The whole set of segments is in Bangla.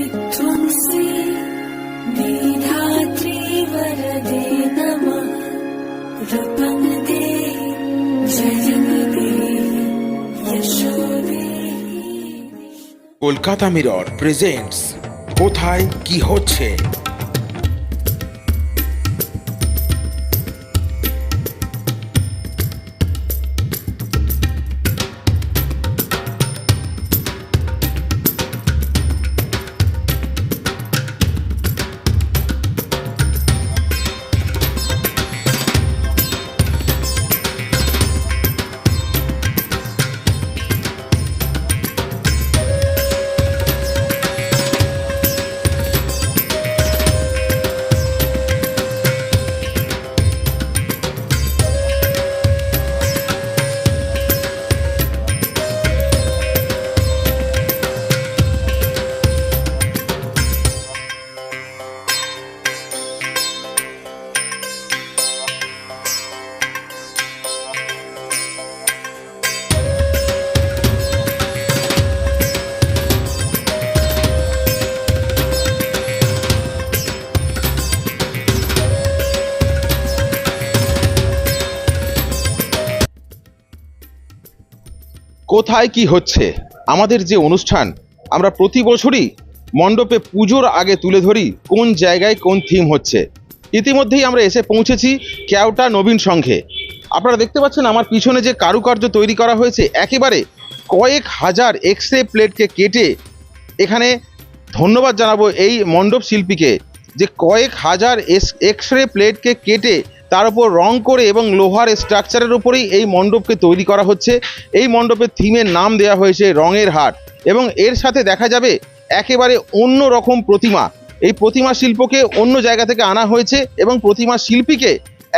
विध्वंसि विधात्री वरदे नमः प्रपन्नदे जयनिदे यशोदे কলকাতা মিরর প্রেজেন্টস কোথায় কি হচ্ছে কোথায় কি হচ্ছে? আমাদের যে অনুষ্ঠান, আমরা প্রতি বছরই মণ্ডপে পুজোর আগে তুলে ধরি কোন জায়গায় কোন থিম হচ্ছে। ইতিমধ্যেই আমরা এসে পৌঁছেছি ক্যাওটা নবীন সংঘে। আপনারা দেখতে পাচ্ছেন আমার পিছনে যে কারুকার্য তৈরি করা হয়েছে, একেবারে কয়েক হাজার এক্স রে প্লেটকে কেটে এখানে ধন্যবাদ জানাব এই মণ্ডপ শিল্পীকে যে কয়েক হাজার এক্স রে প্লেটকে কেটে তার উপর রং করে এবং লোহার স্ট্রাকচারের উপরেই এই মণ্ডপকে তৈরি করা হচ্ছে। এই মণ্ডপের থিমের নাম দেওয়া হয়েছে রঙের হাট এবং এর সাথে দেখা যাবে একেবারে অন্য রকম প্রতিমা। এই প্রতিমা শিল্পকে অন্য জায়গা থেকে আনা হয়েছে এবং প্রতিমা শিল্পীকে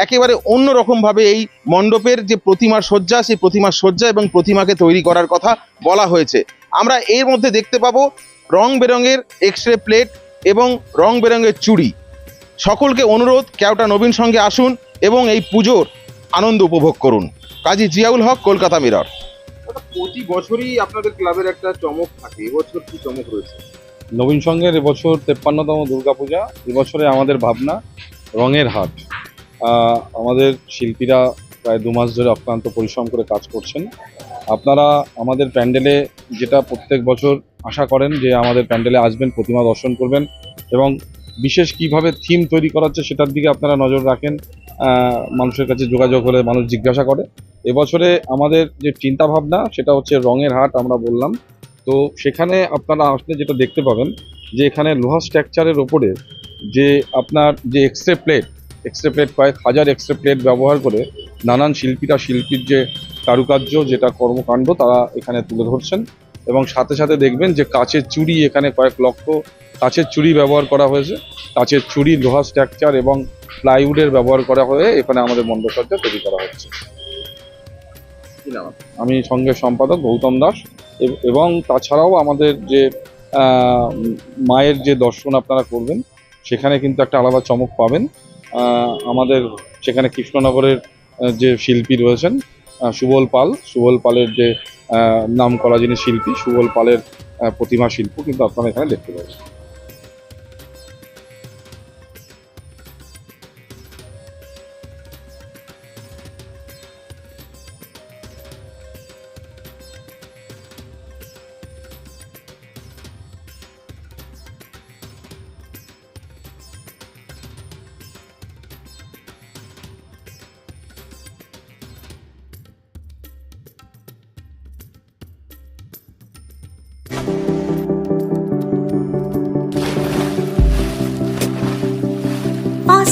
একেবারে অন্য রকমভাবে এই মণ্ডপের যে প্রতিমার শয্যা সেই প্রতিমার শয্যা এবং প্রতিমাকে তৈরি করার কথা বলা হয়েছে। আমরা এর মধ্যে দেখতে পাবো রং বেরঙের এক্স রে প্লেট এবং রং বেরঙের চুড়ি। সকলকে অনুরোধ কেওটা নবীন সঙ্গে আসুন এবং এই পুজোর আনন্দ উপভোগ করুন। কাজী জিয়াউল হক কলকাতা মিরর। প্রতি বছরই আপনাদের ক্লাবের একটা চমক থাকে এবছর কি চমক রয়েছে? নবীন সঙ্গের এবছর তেপ্পান্নতম দুর্গাপূজা এবছরে আমাদের ভাবনা রঙের হাট। আমাদের শিল্পীরা প্রায় দু মাস ধরে অক্লান্ত পরিশ্রম করে কাজ করছেন। আপনারা আমাদের প্যান্ডেলে যেটা প্রত্যেক বছর আশা করেন যে আমাদের প্যান্ডেলে আসবেন প্রতিমা দর্শন করবেন এবং বিশেষ কীভাবে থিম তৈরি করা হচ্ছে সেটার দিকে আপনারা নজর রাখেন মানুষের কাছে যোগাযোগ হলে মানুষ জিজ্ঞাসা করে। এবছরে আমাদের যে চিন্তা ভাবনা সেটা হচ্ছে রঙের হাট আমরা বললাম। তো সেখানে আপনারা আসলে যেটা দেখতে পাবেন, যে এখানে লোহা স্ট্রাকচারের ওপরে যে আপনার যে এক্সরে প্লেট এক্সরে প্লেট কয়েক হাজার এক্সরে প্লেট ব্যবহার করে নানান শিল্পীরা শিল্পীর যে কারুকার্য, যেটা কর্মকাণ্ড, তারা এখানে তুলে ধরছেন। এবং সাথে সাথে দেখবেন যে কাচের চুড়ি এখানে কয়েক লক্ষ কাচের চুড়ি ব্যবহার করা হয়েছে। কাঁচের চুরি লোহা স্ট্রাকচার এবং প্লাইউডের ব্যবহার করা হয়ে এখানে আমাদের মণ্ডপসজ্জা তৈরি করা হচ্ছে? আমি সঙ্গে সম্পাদক গৌতম দাস এবং তাছাড়াও আমাদের যে মায়ের যে দর্শন আপনারা করবেন সেখানে কিন্তু একটা আলাদা চমক পাবেন। আমাদের সেখানে কৃষ্ণনগরের যে শিল্পী রয়েছেন সুবল পাল। সুবল পালের যে নাম করা যিনি শিল্পী সুবল পালের প্রতিমা শিল্প কিন্তু আপনারা এখানে দেখতে পাবেন।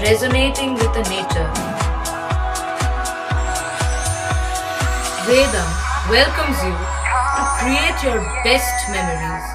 resonating with the nature. Vedam welcomes you to create your best memories.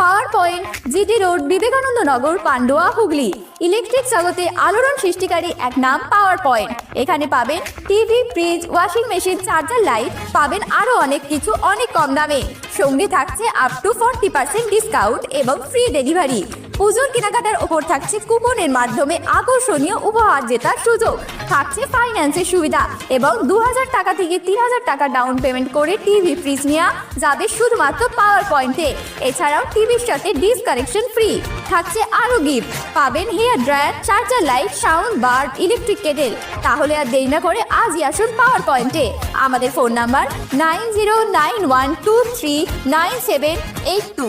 Power point G T road Vivekananda Nagar Pandua Hooghly electric জগতে আলোড়ন সৃষ্টিকারী এক নাম পাওয়ার পয়েন্ট এখানে পাবেন TV fridge washing machine charger light পাবেন আরও অনেক কিছু অনেক কম দামে। সঙ্গে থাকছে up to forty percent discount এবং ফ্রি ডেলিভারি পুজোর কেনাকাটার ওপর থাকছে কুপনের মাধ্যমে আকর্ষণীয় উপহার জেতার সুযোগ। থাকছে ফাইন্যান্সের সুবিধা এবং দু হাজার টাকা থেকে তিন হাজার টাকা ডাউন পেমেন্ট করে টিভি ফ্রিজ নেওয়া যাবে শুধুমাত্র পাওয়ার পয়েন্টে এছাড়াও টিভির সাথে ডিসকানেকশন ফ্রি থাকছে আরও গিফট পাবেন hair dryer, charger light, sound bar electric kettle. তাহলে আর দেরি না করে আজই আসুন পাওয়ার পয়েন্টে আমাদের phone number nine zero nine one two three nine seven eight two.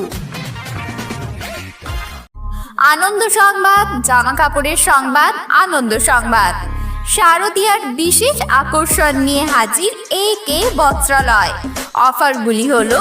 আনন্দ সংবাদ জামা কাপড়ের সংবাদ, আনন্দ সংবাদ। শারদীয়ার বিশেষ আকর্ষণ নিয়ে হাজির এ কে বস্ত্রালয়। অফারগুলি হলো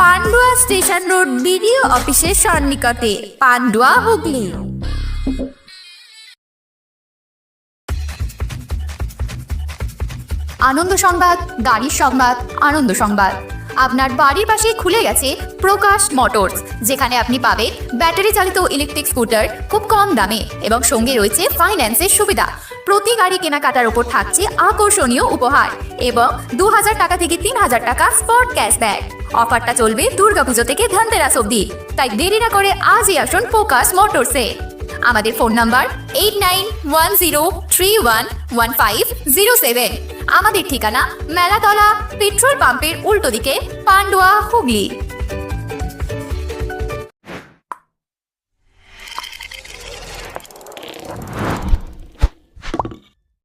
পান্ডুয়া স্টেশন রোড বিডিও অফিসের সন্নিকটে পান্ডুয়া হুগলি। আনন্দ সংবাদ গাড়ির সংবাদ আনন্দ সংবাদ। আপনার বাড়ির পাশেই খুলে গেছে প্রকাশ মোটরস, যেখানে আপনি পাবেন ব্যাটারি চালিত ইলেকট্রিক স্কুটার খুব কম দামে এবং সঙ্গে রয়েছে ফাইন্যান্সের সুবিধা। প্রতি গাড়ি কেনাকাটার উপর থাকছে আকর্ষণীয় উপহার এবং দু হাজার টাকা থেকে তিন হাজার টাকা স্পট ক্যাশব্যাক। অফারটা চলবে দুর্গাপুজো থেকে ধনতেরাস অবধি। তাই দেরি না করে আজই আসুন ফোকাস মোটরসে। আমাদের phone number eight nine one zero three one one five zero seven. আমাদের ঠিকানা মেলাতলা পেট্রোল পাম্পের উল্টো দিকে পান্ডুয়া হুগলি।